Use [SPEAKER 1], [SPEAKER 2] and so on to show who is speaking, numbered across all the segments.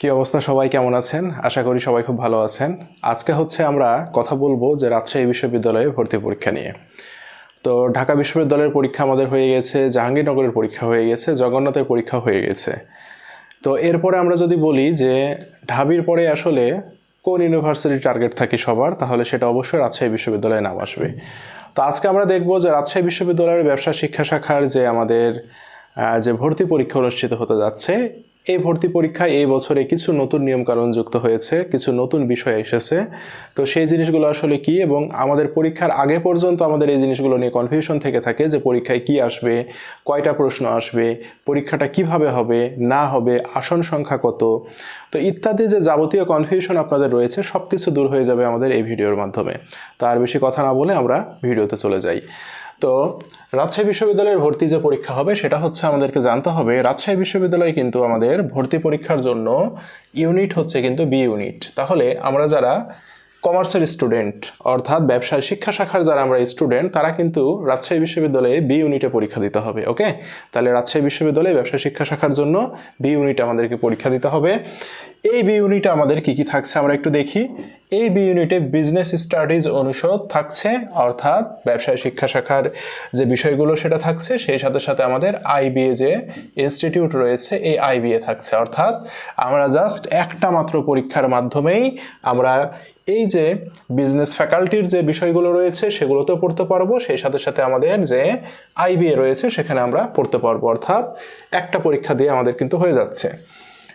[SPEAKER 1] কি অবস্থা? সবাই কেমন আছেন? আশা করি সবাই খুব ভালো আছেন। আজকে হচ্ছে আমরা কথা বলব যে রাজশাহী বিশ্ববিদ্যালয়ে ভর্তি পরীক্ষা নিয়ে। তো ঢাকা বিশ্ববিদ্যালয়ের পরীক্ষা আমাদের হয়ে গেছে, জাহাঙ্গীরনগরের পরীক্ষা হয়ে গেছে, জগন্নাথের পরীক্ষা হয়ে গেছে। তো এরপরে আমরা যদি বলি যে ঢাবির পরে আসলে কোন ইউনিভার্সিটি টার্গেট থাকে সবার, তাহলে সেটা অবশ্যই রাজশাহী বিশ্ববিদ্যালয়ে নাম আসবে। তো আজকে আমরা দেখব যে রাজশাহী বিশ্ববিদ্যালয়ের ব্যবসা শিক্ষা শাখার যে আমাদের যে ভর্তি পরীক্ষা অনুষ্ঠিত হতে যাচ্ছে এই ভর্তি পরীক্ষায় এই বছরে কিছু নতুন নিয়মকানুন যুক্ত হয়েছে, কিছু নতুন বিষয় এসেছে। তো সেই জিনিসগুলো আসলে কি এবং আমাদের পরীক্ষার আগে পর্যন্ত আমাদের এই জিনিসগুলো নিয়ে কনফিউশন থেকে থাকে যে পরীক্ষায় কি আসবে, কয়টা প্রশ্ন আসবে, পরীক্ষাটা কীভাবে হবে, না হবে, আসন সংখ্যা কত, তো ইত্যাদি যে যাবতীয় কনফিউশন আপনাদের রয়েছে সব কিছু দূর হয়ে যাবে আমাদের এই ভিডিওর মাধ্যমে। তো আর বেশি কথা না বলে আমরা ভিডিওতে চলে যাই। তো রাজশাহী বিশ্ববিদ্যালয়ের ভর্তি যে পরীক্ষা হবে, সেটা হচ্ছে আমাদেরকে জানতে হবে। রাজশাহী বিশ্ববিদ্যালয় কিন্তু আমাদের ভর্তি পরীক্ষার জন্য ইউনিট হচ্ছে কিন্তু বি ইউনিট তাহলে আমরা যারা কমার্সের স্টুডেন্ট অর্থাৎ ব্যবসায় শিক্ষা শাখার যারা আমরা স্টুডেন্ট তারা কিন্তু রাজশাহী বিশ্ববিদ্যালয়ে বি ইউনিটে পরীক্ষা দিতে হবে ওকে তাহলে রাজশাহী বিশ্ববিদ্যালয়ে ব্যবসা শিক্ষা শাখার জন্য বি ইউনিট আমাদেরকে পরীক্ষা দিতে হবে। এই বি ইউনিটে আমাদের কি কি থাকছে আমরা একটু দেখি। এই বি ইউনিটে বিজনেস স্টাডিজ অনুষদ থাকছে, অর্থাৎ ব্যবসায় শিক্ষা শাখার যে বিষয়গুলো সেটা থাকছে, সেই সাথে সাথে আমাদের আইবিএ যে ইনস্টিটিউট রয়েছে, এই আইবিএ থাকছে। অর্থাৎ আমরা জাস্ট একটা মাত্র পরীক্ষার মাধ্যমেই আমরা এই যে বিজনেস ফ্যাকাল্টির যে বিষয়গুলো রয়েছে সেগুলোতেও পড়তে পারব, সেই সাথে সাথে আমাদের যে আইবিএ রয়েছে, সেখানে আমরা পড়তে পারব। অর্থাৎ একটা পরীক্ষা দিয়ে আমাদের কিন্তু হয়ে যাচ্ছে।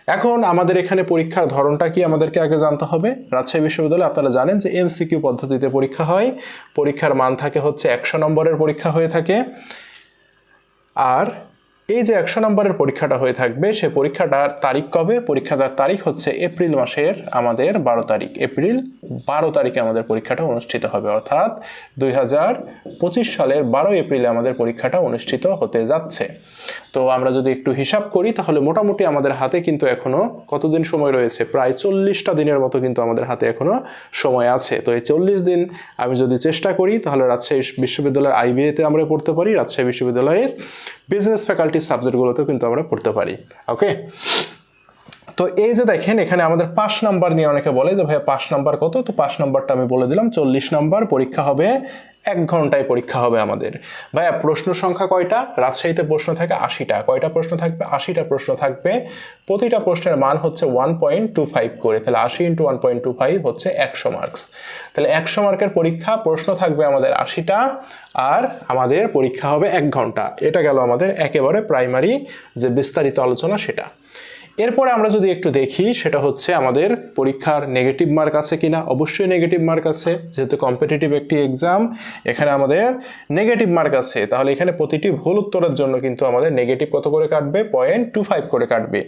[SPEAKER 1] এখন আমাদের এখানে পরীক্ষার ধরনটা কি আমাদেরকে আগে জানতে হবে? রাজশাহী বিশ্ববিদ্যালয়ে আপনারা জানেন যে এমসিকিউ পদ্ধতিতে পরীক্ষা হয়। পরীক্ষার মান থাকে হচ্ছে একশো নম্বরের পরীক্ষা হয়ে থাকে। আর এই যে একশো নম্বরের পরীক্ষাটা হয়ে থাকবে, সে পরীক্ষাটার তারিখ কবে? পরীক্ষাটার তারিখ হচ্ছে এপ্রিল মাসের আমাদের বারো তারিখ। এপ্রিল বারো তারিখে আমাদের পরীক্ষাটা অনুষ্ঠিত হবে। অর্থাৎ দুই হাজার পঁচিশ সালের বারো এপ্রিলে আমাদের পরীক্ষাটা অনুষ্ঠিত হতে যাচ্ছে। তো আমরা যদি একটু হিসাব করি, তাহলে মোটামুটি আমাদের হাতে কিন্তু এখনও কতদিন সময় রয়েছে? প্রায় চল্লিশটা দিনের মতো কিন্তু আমাদের হাতে এখনও সময় আছে। তো এই চল্লিশ দিন আমি যদি চেষ্টা করি, তাহলে রাজশাহী বিশ্ববিদ্যালয়ের আইবিএতে আমরা পড়তে পারি, রাজশাহী বিশ্ববিদ্যালয়ের বিজনেস ফ্যাকাল্টি সাবজেক্টগুলোতেও কিন্তু আমরা পড়তে পারি। ওকে তো এই যে দেখেন, এখানে আমাদের পাঁচ নাম্বার নিয়ে অনেকে বলে যে, ভাইয়া, পাঁচ নাম্বার কত? তো পাঁচ নাম্বারটা আমি বলে দিলাম, চল্লিশ নাম্বার, পরীক্ষা হবে এক ঘন্টায় পরীক্ষা হবে আমাদের। ভাইয়া, প্রশ্ন সংখ্যা কয়টা? রাজশাহীতে প্রশ্ন থাকে আশিটা। কয়টা প্রশ্ন থাকবে? আশিটা প্রশ্ন থাকবে। প্রতিটা প্রশ্নের মান হচ্ছে ওয়ান পয়েন্ট টু ফাইভ করে। তাহলে আশি into one point two five হচ্ছে একশো মার্কস তাহলে একশো মার্কের পরীক্ষা, প্রশ্ন থাকবে আমাদের আশিটা আর আমাদের পরীক্ষা হবে এক ঘণ্টা। এটা গেল আমাদের একেবারে প্রাইমারি যে বিস্তারিত আলোচনা সেটা। এরপরে আমরা যদি একটু দেখি, সেটা হচ্ছে আমাদের পরীক্ষার নেগেটিভ মার্ক আছে কিনা। অবশ্যই নেগেটিভ মার্ক আছে, যেহেতু কম্পিটিটিভ একটি এক্সাম এখানে আমাদের নেগেটিভ মার্ক আছে। তাহলে এখানে প্রতিটি ভুল উত্তরের জন্য কিন্তু আমাদের নেগেটিভ কত করে কাটবে? পয়েন্ট টু ফাইভ করে কাটবে।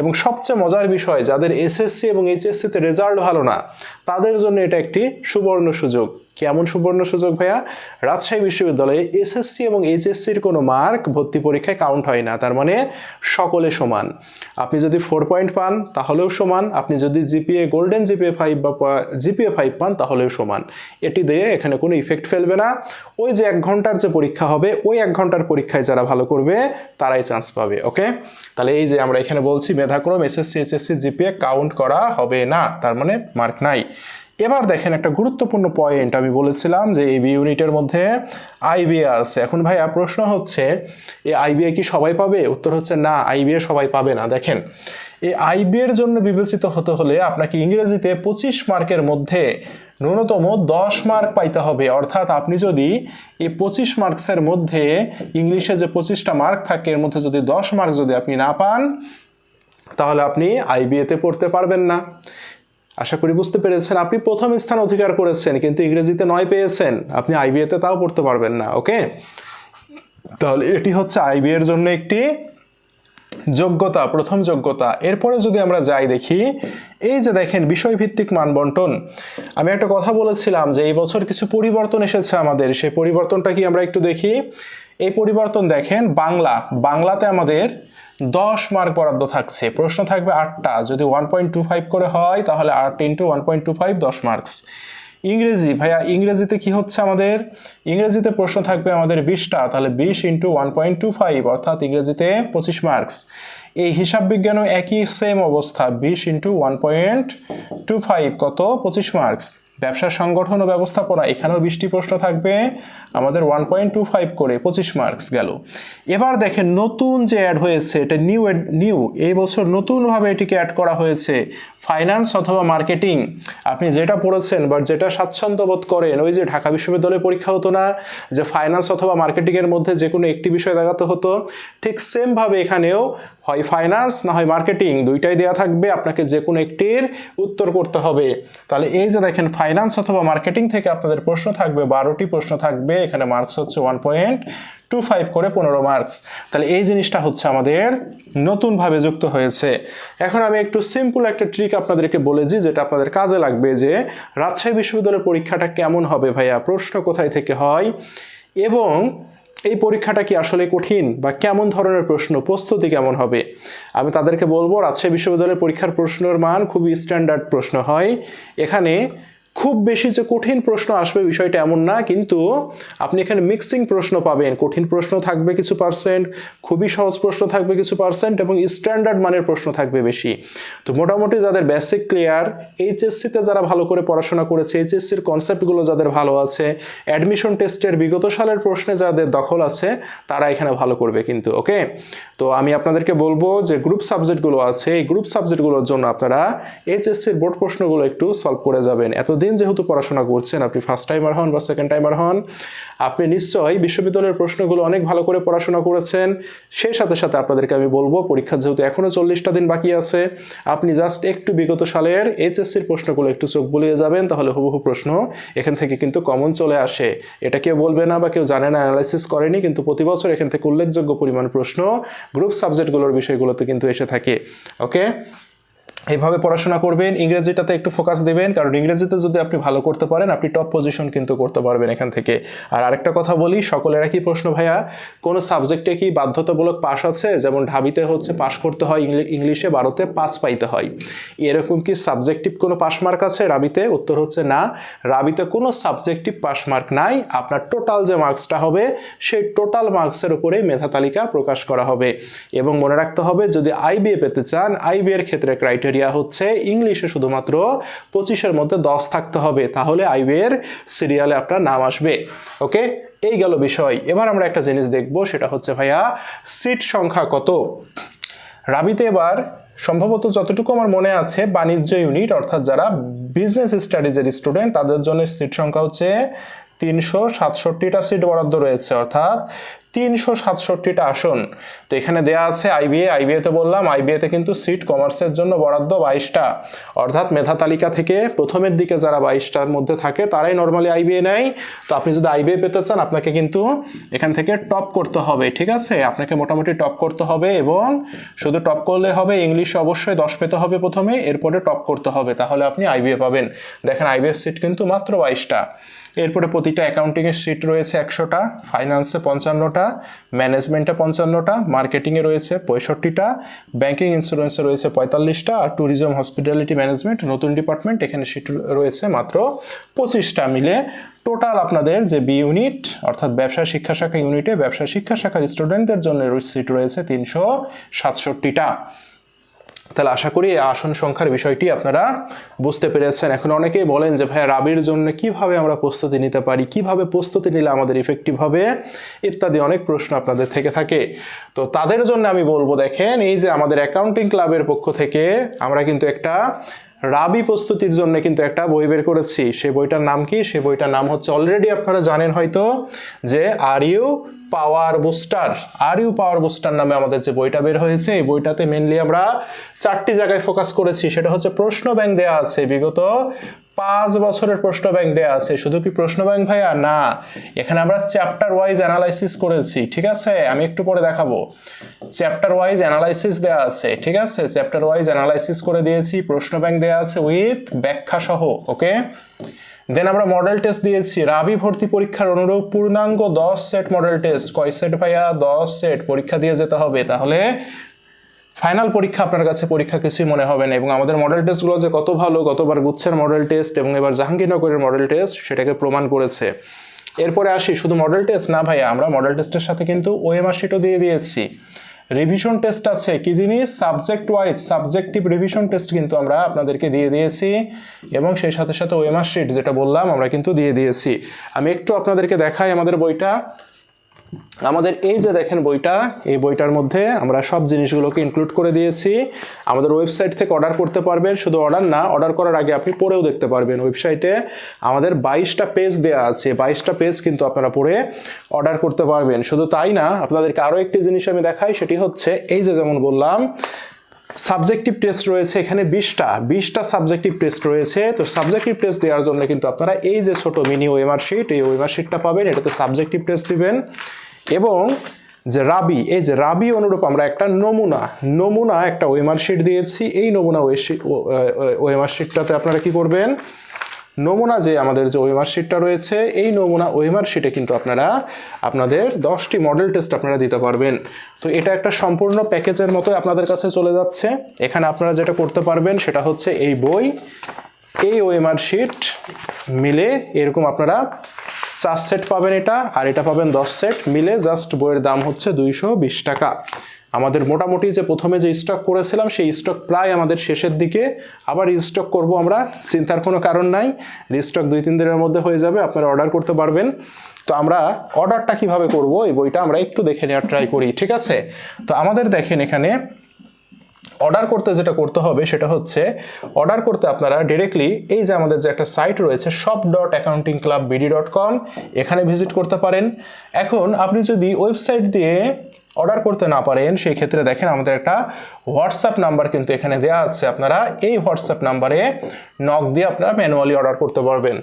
[SPEAKER 1] এবং সবচেয়ে মজার বিষয়, যাদের এসএসসি এবং এইচএসসিতে রেজাল্ট ভালো না, তাদের জন্য এটা একটি সুবর্ণ সুযোগ। কেমন সুবর্ণ সুযোগ ভাইয়া? রাজশাহী বিশ্ববিদ্যালয়ে এসএসসি এবং এইচএসসির কোনো মার্ক ভর্তি পরীক্ষায় কাউন্ট হয় না, তার মানে সকলে সমান। আপনি যদি ফোর পয়েন্ট পান, তাহলেও সমান। আপনি যদি জিপিএ গোল্ডেন জিপিএ ফাইভ বা জিপিএ ফাইভ পান, তাহলেও সমান। এটি দিয়ে এখানে কোনো ইফেক্ট ফেলবে না। ওই যে এক ঘণ্টার যে পরীক্ষা হবে, ওই এক ঘণ্টার পরীক্ষায় যারা ভালো করবে, তারাই চান্স পাবে ওকে তাহলে এই যে আমরা এখানে বলছি, মেধাক্রম এসএসসি এইচএসসি জিপিএ কাউন্ট করা হবে না, তার মানে মার্ক নাই। এবার দেখেন একটা গুরুত্বপূর্ণ পয়েন্ট আমি বলেছিলাম যে এই ইউনিটের মধ্যে আইবিএ আছে। এখন ভাইয়া প্রশ্ন হচ্ছে, এই আইবিএ কি সবাই পাবে? উত্তর হচ্ছে না আইবিএ সবাই পাবে না। দেখেন, এই আইবিএ এর জন্য বিবেচিত হতে হলে আপনাকে ইংরেজিতে পঁচিশ মার্কের মধ্যে ন্যূনতম দশ মার্ক পাইতে হবে। অর্থাৎ আপনি যদি এই পঁচিশ মার্কসের মধ্যে ইংলিশে যে পঁচিশটা মার্ক থাকে, এর মধ্যে যদি দশ মার্ক যদি আপনি না পান, তাহলে আপনি আইবিএতে পড়তে পারবেন না। আশা করি বুঝতে পেরেছেন, আপনি প্রথম স্থান অধিকার করেছেন, কিন্তু ইংরেজিতে নয় পেয়েছেন, আপনি আইবিএতে তাও পড়তে পারবেন না ওকে তাহলে এটি হচ্ছে আইবি এর জন্য একটি যোগ্যতা, প্রথম যোগ্যতা। এরপরে যদি আমরা যাই দেখি, এই যে দেখেন বিষয়ভিত্তিক মানবন্টন। আমি একটা কথা বলেছিলাম যে এই বছর কিছু পরিবর্তন এসেছে আমাদের, সেই পরিবর্তনটা কি আমরা একটু দেখি? এই পরিবর্তন দেখেন বাংলা, বাংলাতে আমাদের দশ মার্ক বরাদ্দ থাকছে। প্রশ্ন থাকবে আটটা। যদি ওয়ান পয়েন্ট টু ফাইভ করে হয়, তাহলে আট into one point two five দশ মার্কস ইংরেজি, ভাইয়া, ইংরেজিতে কি হচ্ছে আমাদের? ইংরেজিতে প্রশ্ন থাকবে আমাদের বিশটা, তাহলে বিশ into one point two five অর্থাৎ ইংরেজিতে পঁচিশ মার্কস এই হিসাব বিজ্ঞানও একই সেম অবস্থা, বিশ into one point two five কত? পঁচিশ মার্কস ব্যবসা সংগঠন ও ব্যবস্থাপনা, এখানেও বিশটি প্রশ্ন থাকবে। আমাদের ওয়ান পয়েন্ট টু ফাইভ করে পঁচিশ মার্কস গেল। এবার দেখেন নতুন যে অ্যাড হয়েছে, এটা নিউ নিউ এই বছর নতুনভাবে এটিকে অ্যাড করা হয়েছে। ফাইন্যান্স অথবা মার্কেটিং আপনি যেটা পড়েছেন বা যেটা স্বাচ্ছন্দ্য বোধ করেন, ওই যে ঢাকা বিশ্ববিদ্যালয়ে পরীক্ষা হতো না, যে ফাইন্যান্স অথবা মার্কেটিংয়ের মধ্যে যে কোনো একটি বিষয় দেখাতে হতো, ঠিক সেমভাবে এখানেও হয় ফাইন্যান্স না হয় মার্কেটিং দুইটাই দেওয়া থাকবে, আপনাকে যে কোনো একটির উত্তর করতে হবে। তাহলে এই যে দেখেন ফাইন্যান্স অথবা মার্কেটিং থেকে আপনাদের প্রশ্ন থাকবে, বারোটি প্রশ্ন থাকবে। এখানে মার্কস হচ্ছে ওয়ান পয়েন্ট টু ফাইভ করে পনেরো মার্কস তাহলে এই জিনিসটা হচ্ছে আমাদের নতুনভাবে যুক্ত হয়েছে। এখন আমি একটু সিম্পল একটা ট্রিক আপনাদেরকে বলেছি যেটা আপনাদের কাজে লাগবে যে রাজশাহী বিশ্ববিদ্যালয়ের পরীক্ষাটা কেমন হবে ভাইয়া? প্রশ্ন কোথায় থেকে হয়? এবং এই পরীক্ষাটা কি আসলে কঠিন বা কেমন ধরনের প্রশ্ন? প্রস্তুতি কেমন হবে? আমি তাদেরকে বলব, রাজশাহী বিশ্ববিদ্যালয়ের পরীক্ষার প্রশ্নের মান খুবই স্ট্যান্ডার্ড প্রশ্ন হয়। এখানে খুব বেশি যে কঠিন প্রশ্ন আসবে বিষয়টা এমন না, কিন্তু আপনি এখানে মিক্সিং প্রশ্ন পাবেন। কঠিন প্রশ্ন থাকবে কিছু পার্সেন্ট খুবই সহজ প্রশ্ন থাকবে কিছু পার্সেন্ট এবং স্ট্যান্ডার্ড মানের প্রশ্ন থাকবে বেশি। তো মোটামুটি যাদের বেসিক ক্লিয়ার এইচএসসিতে যারা ভালো করে পড়াশোনা করেছে এইচএসসির কনসেপ্টগুলো যাদের ভালো আছে অ্যাডমিশন টেস্টের বিগত সালের প্রশ্নে যাদের দখল আছে, তারা এখানে ভালো করবে কিন্তু ওকে তো আমি আপনাদেরকে বলব যে গ্রুপ সাবজেক্টগুলো আছে, এই গ্রুপ সাবজেক্টগুলোর জন্য আপনারা এইচএসসির বোর্ড প্রশ্নগুলো একটু সলভ করে যাবেন। এতদিন যেহেতু পড়াশোনা করছেন, আপনি ফার্স্ট টাইমার হন বা সেকেন্ড টাইমার হন, আপনি নিশ্চয়ই বিশ্ববিদ্যালয়ের প্রশ্নগুলো অনেক ভালো করে পড়াশোনা করেছেন। সেই সাথে সাথে আপনাদেরকে আমি বলব, পরীক্ষা যেহেতু এখনও চল্লিশটা দিন বাকি আছে, আপনি জাস্ট একটু বিগত সালের এইচএসসির প্রশ্নগুলো একটু চোখ বুলিয়ে যাবেন, তাহলে হুবহু প্রশ্ন এখান থেকে কিন্তু কমন চলে আসে। এটা কেউ বলবে না বা কেউ জানে না অ্যানালাইসিস করেনি, কিন্তু প্রতি বছর এখান থেকে উল্লেখযোগ্য পরিমাণ প্রশ্ন গ্রুপ সাবজেক্টগুলোর বিষয়গুলোতে কিন্তু এসে থাকে। ওকে এইভাবে পড়াশোনা করবেন, ইংরেজিটাতে একটু ফোকাস দেবেন, কারণ ইংরেজিতে যদি আপনি ভালো করতে পারেন, আপনি টপ পজিশন কিন্তু করতে পারবেন এখান থেকে। আর আরেকটা কথা বলি সকলের একই প্রশ্ন ভাইয়া? কোনো সাবজেক্টে কি বাধ্যতামূলক পাস আছে? যেমন ঢাবিতে হচ্ছে পাস করতে হয় ইংলিশে, বারোতে পাস পাইতে হয়। এরকম কি সাবজেক্টিভ কোনো পাস মার্ক আছে রাবিতে? উত্তর হচ্ছে না। রাবিতে কোনো সাবজেক্টিভ পাস মার্ক নাই। আপনার টোটাল যে মার্কসটা হবে, সেই টোটাল মার্কসের উপরে মেধা তালিকা প্রকাশ করা হবে। এবং মনে রাখতে হবে, যদি আইবিএ পেতে চান আইবিএর ক্ষেত্রে ক্রাইটেরিয়া হচ্ছে ইংলিশে শুধুমাত্র পঁচিশের মধ্যে দশ থাকতে হবে, তাহলে আইবিএর সিরিয়ালে আপনার নাম আসবে। ওকে এই গেল বিষয়। এবার আমরা একটা জিনিস দেখব, সেটা হচ্ছে ভাইয়া সিট সংখ্যা কত? রাবিতে এবার সম্ভবত যতটুকু আমার মনে আছে, বাণিজ্য ইউনিট অর্থাৎ যারা বিজনেস স্টাডিজের স্টুডেন্ট তাদের জন্য সিট সংখ্যা হচ্ছে তিনশো সাতষট্টিটা সিট বরাদ্দ রয়েছে। অর্থাৎ তিনশো সাতষট্টিটা আসন। তো এখানে দেয়া আছে আইবিএ আইবিএতে বললাম আইবিএতে কিন্তু সিট কমার্সের জন্য বরাদ্দ বাইশটা। অর্থাৎ মেধা তালিকা থেকে প্রথমের দিকে যারা বাইশটার মধ্যে থাকে, তারাই নর্মালি আইবিএ নেয়। তো আপনি যদি আইবিএ পেতে চান, আপনাকে কিন্তু এখান থেকে টপ করতে হবে, ঠিক আছে? আপনাকে মোটামুটি টপ করতে হবে এবং শুধু টপ করলে হবে, ইংলিশে অবশ্যই দশ পেতে হবে প্রথমে, এরপরে টপ করতে হবে, তাহলে আপনি আইবিএ পাবেন। দেখেন আইবিএ সিট কিন্তু মাত্র বাইশটা। এরপরে প্রতিটা অ্যাকাউন্টিংয়ের সিট রয়েছে একশোটা ফাইন্যান্সে পঞ্চান্নটা ম্যানেজমেন্টে পঞ্চান্নটা মার্কেটিংয়ে রয়েছে পঁয়ষট্টিটা ব্যাংকিং ইন্স্যুরেন্সে রয়েছে পঁয়তাল্লিশটা, আর ট্যুরিজম হসপিটালিটি ম্যানেজমেন্ট নতুন ডিপার্টমেন্ট এখানে সিট রয়েছে মাত্র পঁচিশটা মিলে। টোটাল আপনাদের যে বি ইউনিট অর্থাৎ ব্যবসা শিক্ষা শাখা ইউনিটে ব্যবসা শিক্ষা শাখার স্টুডেন্টদের জন্য সিট রয়েছে তিনশো সাতষট্টিটা। তাহলে আশা করি এই আসন সংখ্যার বিষয়টি আপনারা বুঝতে পেরেছেন। এখন অনেকেই বলেন যে ভাই রাবির জন্য কীভাবে আমরা প্রস্তুতি নিতে পারি? কীভাবে প্রস্তুতি নিলে আমাদের ইফেক্টিভ হবে? ইত্যাদি অনেক প্রশ্ন আপনাদের থেকে থাকে। তো তাদের জন্য আমি বলব, দেখেন, এই যে আমাদের অ্যাকাউন্টিং ক্লাবের পক্ষ থেকে আমরা কিন্তু একটা রাবি প্রস্তুতির জন্য কিন্তু একটা বই বের করেছি। সেই বইটার নাম কি? সেই বইটার নাম হচ্ছে, অলরেডি আপনারা জানেন হয়তো, যে R U power booster R U power booster নামে আমাদের যে বইটা বের হয়েছে, এই বইটাতে মেনলি আমরা চারটি জায়গায় ফোকাস করেছি। সেটা হচ্ছে প্রশ্ন ব্যাংক দেওয়া আছে। বিগত পাঁচ বছরের প্রশ্ন ব্যাংক দেওয়া আছে। শুধু কি প্রশ্ন ব্যাংক ভাইয়া? না। এখানে আমরা চ্যাপ্টার ওয়াইজ অ্যানালাইসিস করেছি। ঠিক আছে? আমি একটু পরে দেখাবো। চ্যাপ্টার ওয়াইজ অ্যানালাইসিস দেওয়া আছে। ঠিক আছে? চ্যাপ্টার ওয়াইজ অ্যানালাইসিস করে দিয়েছি। প্রশ্ন ব্যাংক দেওয়া আছে উইথ ব্যাখ্যা সহ ওকে দেন আমরা মডেল টেস্ট দিয়েছি। রাবি ভর্তি পরীক্ষার অনুরূপ পূর্ণাঙ্গ দশ সেট মডেল টেস্ট কয় সেট ভাইয়া? দশ সেট পরীক্ষা দিয়ে যেতে হবে। তাহলে ফাইনাল পরীক্ষা আপনার কাছে, পরীক্ষা কিছুই মনে হবে না। এবং আমাদের মডেল টেস্টগুলো যে কত ভালো গতবার গুচ্ছের মডেল টেস্ট এবং এবার জাহাঙ্গীরনগরের মডেল টেস্ট সেটাকে প্রমাণ করেছে। এরপরে আসি, শুধু মডেল টেস্ট না ভাইয়া, আমরা মডেল টেস্টের সাথে কিন্তু ওএমআর শিটও দিয়ে দিয়েছি। রিভিশন টেস্ট আছে, কি জিনিস? Subject wise subjective revision test কিন্তু আমরা আপনাদেরকে দিয়ে দিয়েছি। এবং সেই সাথে সাথে ওয়েমার শিট যেটা বললাম, আমরা কিন্তু দিয়ে দিয়েছি। আমি একটু আপনাদেরকে দেখাই আমাদের বইটা। আমাদের এই যে দেখেন বইটা, এই বইটার মধ্যে আমরা সব জিনিসগুলোকে ইনক্লুড করে দিয়েছি। আমাদের ওয়েবসাইট থেকে অর্ডার করতে পারবেন, শুধু অর্ডার না অর্ডার করার আগে আপনি পড়েও দেখতে পারবেন। ওয়েবসাইটে আমাদের বাইশটা পেজ দেওয়া আছে, বাইশটা পেজ কিন্তু আপনারা পড়ে অর্ডার করতে পারবেন। শুধু তাই না, আপনাদেরকে আরও একটি জিনিস আমি দেখাই, সেটি হচ্ছে, এই যে যেমন বললাম সাবজেক্টিভ টেস্ট রয়েছে এখানে বিশটা বিশটা সাবজেক্টিভ টেস্ট রয়েছে। তো সাবজেক্টিভ টেস্ট দেওয়ার জন্য কিন্তু আপনারা এই যে ছোটো মিনি ওয়েমার শিট, এই ওয়েমার শিটটা পাবেন, এটাতে সাবজেক্টিভ টেস্ট দিবেন। এবং যে রাবি, এই যে রাবি অনুরূপ আমরা একটা নমুনা নমুনা একটা ওয়েমার শিট দিয়েছি। এই নমুনা ওয়েমার শিটটাতে আপনারা কি করবেন? নমুনা যে আমাদের যে ওয়েমার শিটটা রয়েছে, এই নমুনা ওয়েমার শিটে কিন্তু আপনারা আপনাদের দশটি মডেল টেস্ট আপনারা দিতে পারবেন। তো এটা একটা সম্পূর্ণ প্যাকেজের মতো আপনাদের কাছে চলে যাচ্ছে। এখানে আপনারা যেটা করতে পারবেন সেটা হচ্ছে এই বই, এই ওয়েমার শিট মিলে এরকম আপনারা চার সেট পাবেন এটা, আর এটা পাবেন দশ সেট। মিলে জাস্ট বইয়ের দাম হচ্ছে দুইশো বিশ টাকা। আমাদের মোটামুটি যে প্রথমে যে স্টক করেছিলাম, সেই স্টক প্রায় আমাদের শেষের দিকে। আবার রিস্টক করব আমরা, চিন্তার কোনো কারণ নাই। রিস্টক দুই, তিন দিনের মধ্যে হয়ে যাবে, আপনারা অর্ডার করতে পারবেন। তো আমরা অর্ডারটা কীভাবে করব, এই বইটা আমরা একটু দেখে নেওয়ার ট্রাই করি, ঠিক আছে? তো আমাদের দেখেন এখানে অর্ডার করতে যেটা করতে হবে, সেটা হচ্ছে অর্ডার করতে আপনারা ডিরেক্টলি এই যে আমাদের যে একটা সাইট রয়েছে shop dot accounting club BD dot com এখানে ভিজিট করতে পারেন। এখন আপনি যদি ওয়েবসাইট দিয়ে অর্ডার করতে না পারেন সেই ক্ষেত্রে দেখেন আমাদের একটা হোয়াটসঅ্যাপ নাম্বার কিন্তু এখানে দেওয়া আছে। আপনারা এই হোয়াটসঅ্যাপ নাম্বারে নক দিয়ে আপনারা ম্যানুয়ালি অর্ডার করতে পারবেন।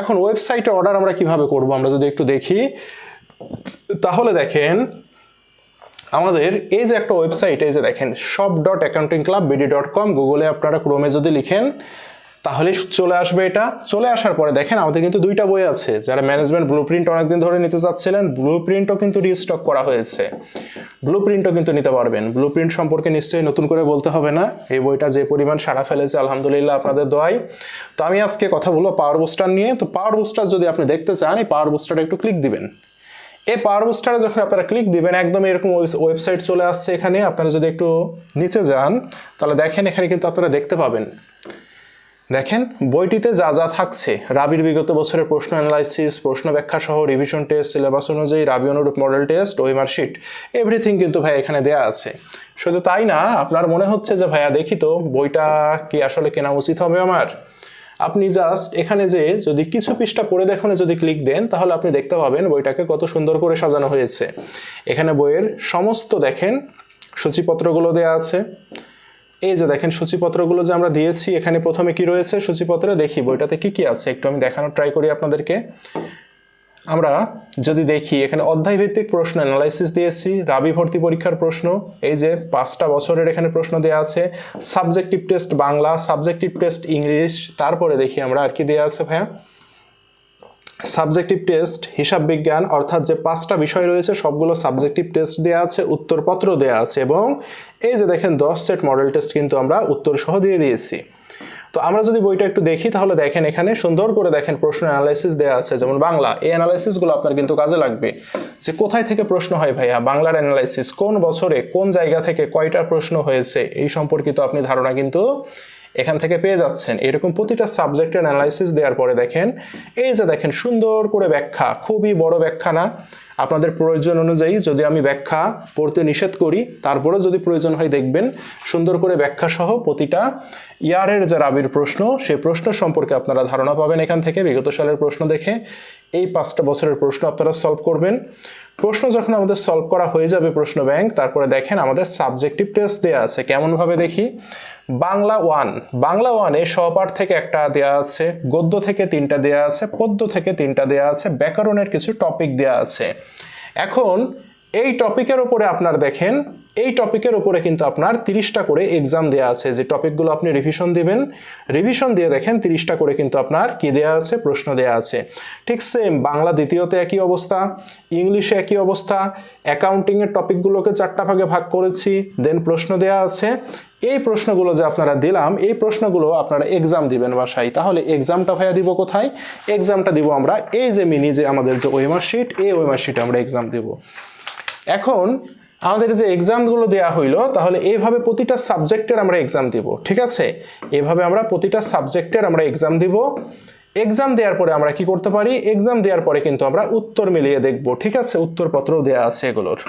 [SPEAKER 1] এখন ওয়েবসাইটে অর্ডার আমরা কীভাবে করব? আমরা যদি একটু দেখি। তাহলে দেখেন, আমাদের এই যে একটা ওয়েবসাইট এই যে দেখেন shop dot accounting club BD dot com গুগলে আপনারা ক্রোমে যদি লিখেন তাহলে চলে আসবে এটা। চলে আসার পরে দেখেন, আমাদের কিন্তু দুইটা বই আছে। যারা ম্যানেজমেন্ট ব্লু প্রিন্ট অনেকদিন ধরে নিতে চাচ্ছিলেন ব্লু প্রিন্টও কিন্তু রিস্টক করা হয়েছে। ব্লু প্রিন্টও কিন্তু নিতে পারবেন। ব্লু প্রিন্ট সম্পর্কে নিশ্চয়ই নতুন করে বলতে হবে না। এই বইটা যে পরিমাণ সারা ফেলেছে, আলহামদুলিল্লাহ আপনাদের দোয়াই। তো আমি আজকে কথা বলব পাওয়ার বুস্টার নিয়ে। তো পাওয়ার বুস্টার যদি আপনি দেখতে চান, এই পাওয়ার বুস্টারে একটু ক্লিক দিবেন। এই পাওয়ার বুস্টারে যখন আপনারা ক্লিক দিবেন, একদম এরকম ওয়েবসাইট চলে আসছে এখানে। আপনারা যদি একটু নিচে যান, তাহলে দেখেন এখানে কিন্তু আপনারা দেখতে পাবেন। দেখেন, বইটিতে যা যা থাকছে, রাবির বিগত বছরের প্রশ্ন অ্যানালাইসিস প্রশ্ন ব্যাখ্যা সহ রিভিশন টেস্ট সিলেবাস অনুযায়ী রাবি অনুরূপ মডেল টেস্ট ওয়েমার শিট এভরিথিং কিন্তু ভাই এখানে দেয়া আছে। শুধু তাই না, আপনার মনে হচ্ছে যে, ভাইয়া, দেখি তো, বইটা কি আসলে কেনা উচিত হবে আমার? আপনি জাস্ট এখানে যে, যদি কিছু পৃষ্ঠা পড়ে দেখুন, যদি ক্লিক দেন, তাহলে আপনি দেখতে পাবেন বইটাকে কত সুন্দর করে সাজানো হয়েছে। এখানে বইয়ের সমস্ত দেখেন, সূচিপত্রগুলো দেয়া আছে। এই যে দেখেন সূচিপত্রগুলো যে আমরা দিয়েছি, এখানে প্রথমে কি রয়েছে? সূচিপত্রে দেখি, বইটাতে কি কি আছে? একটু আমি দেখানোর ট্রাই করি আপনাদেরকে। আমরা যদি দেখি, এখানে অধ্যায় ভিত্তিক প্রশ্ন অ্যানালাইসিস দিয়েছি, রাবি ভর্তি পরীক্ষার প্রশ্ন, এই যে পাঁচটা বছরের এখানে প্রশ্ন দেওয়া আছে subjective test Bangla subjective test English, তারপরে দেখি আমরা আর কি দেওয়া আছে ভাইয়া। সাবজেক্টিভ টেস্ট হিসাব বিজ্ঞান, অর্থাৎ যে পাঁচটা বিষয় রয়েছে, সবগুলো সাবজেক্টিভ টেস্ট দেওয়া আছে, উত্তরপত্র দেওয়া আছে এবং এই যে দেখেন, দশ সেট মডেল টেস্ট কিন্তু আমরা উত্তর সহ দিয়ে দিয়েছি। তো আমরা যদি বইটা একটু দেখি, তাহলে দেখেন এখানে সুন্দর করে দেখেন প্রশ্ন অ্যানালাইসিস দেওয়া আছে। যেমন বাংলা, এই অ্যানালাইসিসগুলো আপনার কিন্তু কাজে লাগবে। যে কোথায় থেকে প্রশ্ন হয় ভাইয়া? বাংলার অ্যানালাইসিস কোন বছরে, কোন জায়গা থেকে কয়টা প্রশ্ন হয়েছে? এই সম্পর্কিত আপনি ধারণা কিন্তু এখান থেকে পেয়ে যাচ্ছেন। এরকম প্রতিটা সাবজেক্টের অ্যানালাইসিস দেওয়ার পরে দেখেন, এই যে দেখেন সুন্দর করে ব্যাখ্যা, খুবই বড় ব্যাখ্যা না? আপনাদের প্রয়োজন অনুযায়ী যদি আমি ব্যাখ্যা পড়তে নিষেধ করি, তারপরেও যদি প্রয়োজন হয় দেখবেন, সুন্দর করে ব্যাখ্যা সহ প্রতিটা ইয়ারের যে রাবির প্রশ্ন সেই প্রশ্ন সম্পর্কে আপনারা ধারণা পাবেন এখান থেকে, বিগত সালের প্রশ্ন দেখে। এই পাঁচটা বছরের প্রশ্ন আপনারা সলভ করবেন। প্রশ্ন যখন আমাদের সলভ করা হয়ে যাবে প্রশ্ন ব্যাংক তারপরে দেখেন আমাদের সাবজেক্টিভ টেস্ট দেওয়া আছে। কেমনভাবে দেখি? বাংলা ওয়ান। বাংলা ওয়ানে সহপাঠ থেকে একটা দেয়া আছে, গদ্য থেকে তিনটা দেয়া আছে, পদ্য থেকে তিনটা দেয়া আছে, ব্যাকরণের কিছু টপিক দেয়া আছে। এখন এই টপিকের উপরে আপনার দেখেন এই টপিকের উপরে কিন্তু আপনার তিরিশটা করে এক্সাম দেওয়া আছে। যে টপিকগুলো আপনি রিভিশন দিবেন রিভিশন দিয়ে দেখেন তিরিশটা করে কিন্তু আপনার কি দেওয়া আছে, প্রশ্ন দেওয়া আছে। ঠিক সেম বাংলা দ্বিতীয়তে একই অবস্থা, ইংলিশে একই অবস্থা অ্যাকাউন্টিংয়ের টপিকগুলোকে চারটা ভাগে ভাগ করেছি দেন প্রশ্ন দেওয়া আছে। এই প্রশ্নগুলো যে আপনারা দিলাম, এই প্রশ্নগুলো আপনারা এক্সাম দিবেন বাসায়। তাহলে এক্সামটা ভাইয়া দিব কোথায়? এক্সামটা দিব আমরা এই যে মিনি যে আমাদের যে ওয়েমার শিট এই ওয়েমার শিটে আমরা এক্সাম দিব। এখন আমাদের যে এক্সামগুলো দেওয়া হইল, তাহলে এইভাবে প্রতিটা সাবজেক্টের আমরা এক্সাম দিব, ঠিক আছে? এভাবে আমরা প্রতিটা সাবজেক্টের আমরা এক্সাম দিব। এক্সাম দেওয়ার পরে আমরা কি করতে পারি? এক্সাম দেওয়ার পরে কিন্তু আমরা উত্তর মিলিয়ে দেখব, ঠিক আছে? উত্তরপত্রও দেওয়া আছে এগুলোর।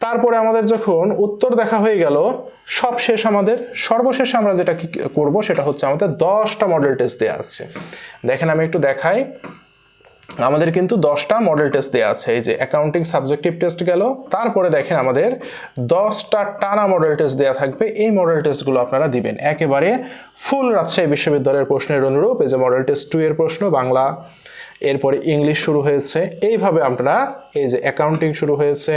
[SPEAKER 1] তারপরে আমাদের যখন উত্তর দেখা হয়ে গেল, সব শেষ আমাদের। সর্বশেষ আমরা যেটা করব, সেটা হচ্ছে আমাদের দশটা মডেল টেস্ট দেওয়া আছে। দেখেন আমি একটু দেখাই। আমাদের কিন্তু দশটা মডেল টেস্ট দেওয়া আছে। এই যে অ্যাকাউন্টিং সাবজেক্টিভ টেস্ট গেল, তারপরে দেখেন আমাদের দশটা টানা মডেল টেস্ট দেওয়া থাকবে। এই মডেল টেস্টগুলো আপনারা দিবেন। একেবারে ফুল রাজশাহী বিশ্ববিদ্যালয়ের প্রশ্নের অনুরূপ। এই যে মডেল টেস্ট টু এর প্রশ্ন, বাংলা, এরপরে ইংলিশ শুরু হয়েছে। এইভাবে আপনারা এই যে অ্যাকাউন্টিং শুরু হয়েছে।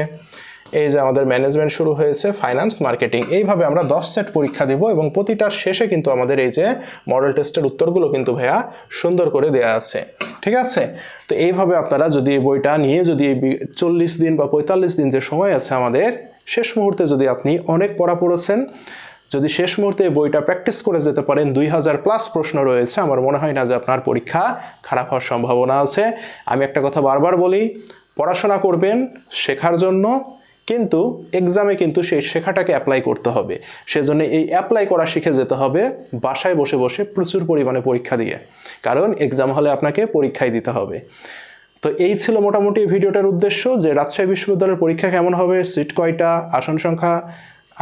[SPEAKER 1] এই যে আমাদের ম্যানেজমেন্ট শুরু হয়েছে ফাইন্যান্স মার্কেটিং এইভাবে আমরা দশ সেট পরীক্ষা দিব এবং প্রতিটার শেষে কিন্তু আমাদের এই যে মডেল টেস্টের উত্তরগুলো কিন্তু ভাইয়া সুন্দর করে দেয়া আছে। ঠিক আছে? তো এইভাবে আপনারা যদি এই বইটা নিয়ে যদি এই চল্লিশ দিন বা পঁয়তাল্লিশ দিন যে সময় আছে আমাদের, শেষ মুহূর্তে যদি আপনি অনেক পড়া পড়েছেন, যদি শেষ মুহূর্তে এই বইটা প্র্যাকটিস করে যেতে পারেন, দুই হাজার প্লাস প্রশ্ন রয়েছে, আমার মনে হয় না যে আপনার পরীক্ষা খারাপ হওয়ার সম্ভাবনা আছে। আমি একটা কথা বারবার বলি, পড়াশোনা করবেন, শেখার জন্য কিন্তু এক্সামে কিন্তু সেই শেখাটাকে অ্যাপ্লাই করতে হবে। সেজন্য এই অ্যাপ্লাই করা শিখে যেতে হবে বাসায় বসে বসে প্রচুর পরিমাণে পরীক্ষা দিয়ে। কারণ এক্সাম হলে আপনাকে পরীক্ষায় দিতে হবে। তো এই ছিল মোটামুটি ভিডিওটার উদ্দেশ্য যে রাজশাহী বিশ্ববিদ্যালয়ের পরীক্ষা কেমন হবে, সিট কয়টা, আসন সংখ্যা,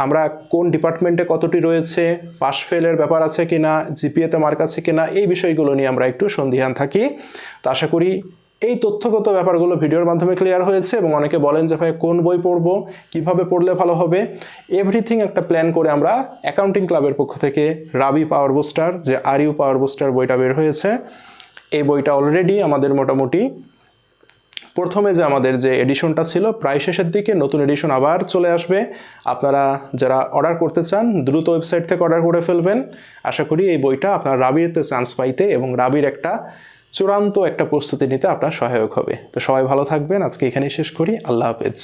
[SPEAKER 1] আমরা কোন ডিপার্টমেন্টে কতটি রয়েছে পাস ফেলের ব্যাপার আছে কিনা জিপিএতে মার্ক আছে কিনা, এই বিষয়গুলো নিয়ে আমরা একটু সন্ধিহান থাকি। তো আশা করি এই তথ্যগত ব্যাপারগুলো ভিডিওর মাধ্যমে ক্লিয়ার হয়েছে এবং অনেকে বলেন যে, ভাই, কোন বই পড়ব? কীভাবে পড়লে ভালো হবে? এভরিথিং একটা প্ল্যান করে আমরা অ্যাকাউন্টিং ক্লাবের পক্ষ থেকে রাবি পাওয়ার বুস্টার যে আর ইউ পাওয়ার বুস্টার বইটা বের হয়েছে, এই বইটা অলরেডি আমাদের মোটামুটি প্রথমে যে আমাদের যে এডিশনটা ছিল, প্রায় শেষের দিকে নতুন এডিশন আবার চলে আসবে। আপনারা যারা অর্ডার করতে চান, দ্রুত ওয়েবসাইট থেকে অর্ডার করে ফেলবেন। আশা করি এই বইটা আপনার রাবিতে চান্স পাইতে এবং রাবির একটা চূড়ান্ত একটা প্রস্তুতি নিতে আপনার সহায়ক হবে। তো সবাই ভালো থাকবেন। আজকে এখানেই শেষ করি। আল্লাহ হাফেজ।